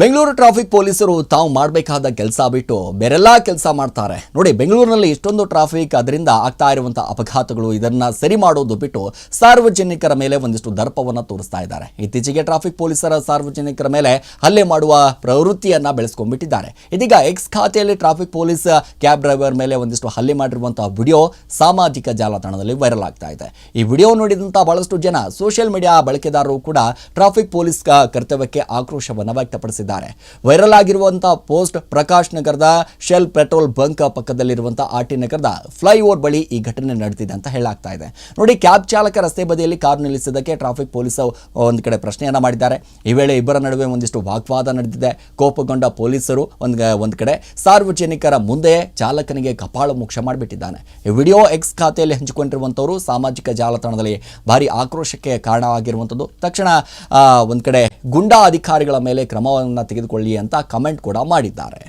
Bengaluru traffic ಪೊಲೀಸರು ತಾವು ಮಾಡಬೇಕಾದ ಕೆಲಸ ಬಿಟ್ಟು ಬೇರೆಲ್ಲ ಕೆಲಸ ಮಾಡ್ತಾರೆ. ನೋಡಿ, ಬೆಂಗಳೂರಿನಲ್ಲಿ ಇಷ್ಟೊಂದು ಟ್ರಾಫಿಕ್ ಅದರಿಂದ ಆಗ್ತಾ ಇರುವಂಥ ಅಪಘಾತಗಳು ಇದನ್ನ ಸರಿ ಮಾಡೋದು ಬಿಟ್ಟು ಸಾರ್ವಜನಿಕರ ಮೇಲೆ ಒಂದಿಷ್ಟು ದರ್ಪವನ್ನು ತೋರಿಸ್ತಾ ಇದ್ದಾರೆ. ಇತ್ತೀಚೆಗೆ ಟ್ರಾಫಿಕ್ ಪೊಲೀಸರ ಸಾರ್ವಜನಿಕರ ಮೇಲೆ ಹಲ್ಲೆ ಮಾಡುವ ಪ್ರವೃತ್ತಿಯನ್ನ ಬೆಳೆಸ್ಕೊಂಡ್ಬಿಟ್ಟಿದ್ದಾರೆ. ಇದೀಗ ಎಕ್ಸ್ ಖಾತೆಯಲ್ಲಿ ಟ್ರಾಫಿಕ್ ಪೊಲೀಸ್ ಕ್ಯಾಬ್ ಡ್ರೈವರ್ ಮೇಲೆ ಒಂದಿಷ್ಟು ಹಲ್ಲೆ ಮಾಡಿರುವಂತಹ ವಿಡಿಯೋ ಸಾಮಾಜಿಕ ಜಾಲತಾಣದಲ್ಲಿ ವೈರಲ್ ಆಗ್ತಾ ಇದೆ. ಈ ವಿಡಿಯೋ ನೋಡಿದಂಥ ಬಹಳಷ್ಟು ಜನ ಸೋಷಿಯಲ್ ಮೀಡಿಯಾ ಬಳಕೆದಾರರು ಕೂಡ ಟ್ರಾಫಿಕ್ ಪೊಲೀಸ್ ಕರ್ತವ್ಯಕ್ಕೆ ಆಕ್ರೋಶವನ್ನು ವ್ಯಕ್ತಪಡಿಸಿದ್ದಾರೆ. ವೈರಲ್ ಆಗಿರುವಂತಹ ಪೋಸ್ಟ್ ಪ್ರಕಾಶ್ ನಗರದ ಶೆಲ್ ಪೆಟ್ರೋಲ್ ಬಂಕ್ ಪಕ್ಕದಲ್ಲಿರುವಂತಹ ಆರ್ ಟಿ ನಗರದ ಫ್ಲೈಓವರ್ ಬಳಿ ಈ ಘಟನೆ ನಡೆದಿದೆ ಅಂತ ಹೇಳಾಗ್ತಾ ಇದೆ. ನೋಡಿ, ಕ್ಯಾಬ್ ಚಾಲಕ ರಸ್ತೆ ಬದಿಯಲ್ಲಿ ಕಾರು ನಿಲ್ಲಿಸಿದ್ದಕ್ಕೆ ಟ್ರಾಫಿಕ್ ಪೊಲೀಸ್ ಒಂದು ಕಡೆ ಪ್ರಶ್ನೆಯನ್ನ ಮಾಡಿದ್ದಾರೆ. ಈ ವೇಳೆ ಇಬ್ಬರ ನಡುವೆ ಒಂದಿಷ್ಟು ವಾಗ್ವಾದ ನಡೆದಿದೆ. ಕೋಪಗೊಂಡ ಪೊಲೀಸರು ಒಂದು ಒಂದು ಕಡೆ ಸಾರ್ವಜನಿಕರ ಮುಂದೆ ಚಾಲಕನಿಗೆ ಕಪಾಳ ಮೋಕ್ಷ ಮಾಡಿಬಿಟ್ಟಿದ್ದಾನೆ. ಈ ವಿಡಿಯೋ ಎಕ್ಸ್ ಖಾತೆಯಲ್ಲಿ ಹಂಚಿಕೊಂಡಿರುವಂಥವರು ಸಾಮಾಜಿಕ ಜಾಲತಾಣದಲ್ಲಿ ಭಾರಿ ಆಕ್ರೋಶಕ್ಕೆ ಕಾರಣವಾಗಿರುವಂಥದ್ದು ತಕ್ಷಣ ಒಂದು ಕಡೆ ಗುಂಡಾ ಅಧಿಕಾರಿಗಳ ಮೇಲೆ ತೆಗೆದುಕೊಳ್ಳಿ ಅಂತ ಕಮೆಂಟ್ ಕೂಡ ಮಾಡಿದ್ದಾರೆ.